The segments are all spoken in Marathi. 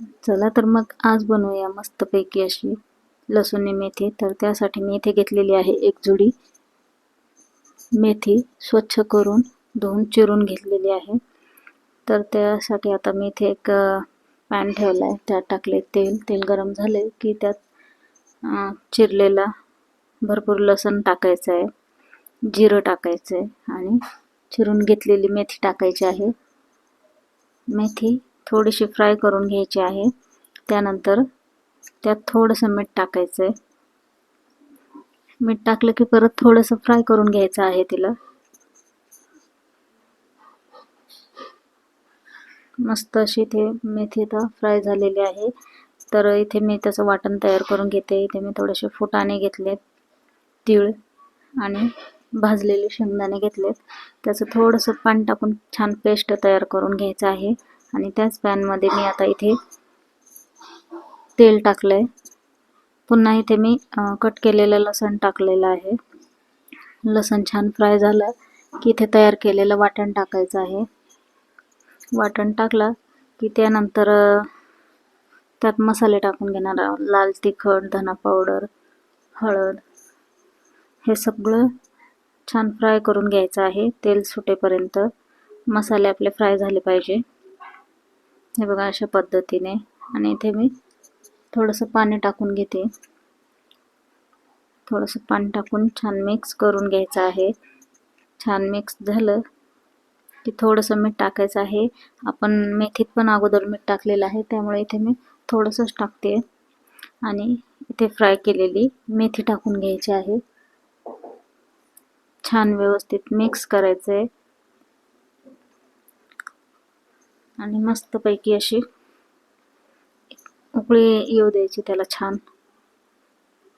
चला तर मग आज बनवूया मस्तपैकी अशी लसूणी मेथी. तर त्यासाठी मी इथे घेतलेली आहे एक जुडी. मेथी स्वच्छ करून धुवून चिरून घेतलेली आहे. तर त्यासाठी आता मी इथे एक पॅन ठेवला आहे त्यात टाकले तेल. तेल गरम झाले की त्यात चिरलेला भरपूर लसण टाकायचं आहे जिरं टाकायचं आहे आणि चिरून घेतलेली मेथी टाकायची आहे. मेथी थोडीशी फ्राय करून घ्यायची आहे. त्यानंतर त्यात थोडंसं मीठ टाकायचं आहे मीठ टाकलं की परत थोडंसं फ्राय करून घ्यायचं आहे तिला. मस्त अशी इथे मेथी तर फ्राय झालेली आहे. तर इथे मी त्याचं वाटण तयार करून घेते. इथे मी थोडेसे फुटाणे घेतलेत तीळ आणि भाजलेले शेंगदाणे घेतलेत. त्याचं थोडंसं पाणी टाकून छान पेस्ट तयार करून घ्यायचं आहे. आणि त्याच पॅनमध्ये मी आता इथे तेल टाकलंय. पुन्हा इथे मी कट केलेलं लसण टाकलेलं आहे. लसण छान फ्राय झालं की इथे तयार केलेलं वाटण टाकायचं आहे. वाटण टाकलं की त्यानंतर त्यात मसाले टाकून घेणार लाल तिखट धना पावडर हळद हे सगळं छान फ्राय करून घ्यायचं आहे. तेल सुटेपर्यंत मसाले आपले फ्राय झाले पाहिजे. हे बघा अशा पद्धतीने. आणि इथे मी थोडंसं पाणी टाकून घेते. थोडंसं पाणी टाकून छान मिक्स करून घ्यायचं आहे. छान मिक्स झालं की थोडंसं मीठ टाकायचं आहे. आपण मेथीत पण अगोदर मीठ टाकलेलं आहे त्यामुळे इथे मी थोडंसंच टाकते. आणि इथे फ्राय केलेली मेथी टाकून घ्यायची आहे. छान व्यवस्थित मिक्स करायचं आहे आणि मस्तपैकी अशी उकळी येऊ द्यायची त्याला छान.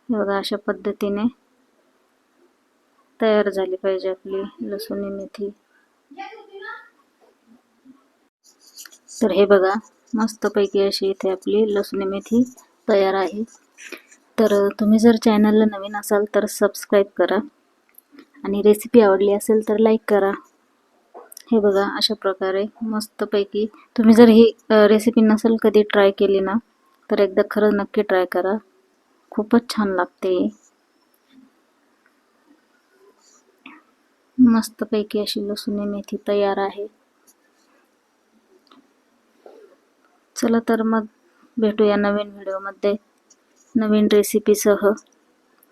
बघा अशा पद्धतीने तयार झाली पाहिजे आपली लसूणी मेथी. तर हे बघा मस्तपैकी अशी इथे आपली लसूणी मेथी तयार आहे. तर तुम्ही जर चॅनलला नवीन असाल तर सबस्क्राईब करा. आणि रेसिपी आवडली असेल तर लाईक करा. हे बघा अशा प्रकारे मस्तपैकी. तुम्ही जर ही रेसिपी नसेल कधी ट्राय केली ना तर एकदा खरं नक्की ट्राय करा. खूपच छान लागते. मस्तपैकी अशी लसूणी मेथी तयार आहे. चला तर मग भेटूया नवीन व्हिडिओमध्ये नवीन रेसिपीसह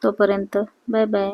तोपर्यंत बाय बाय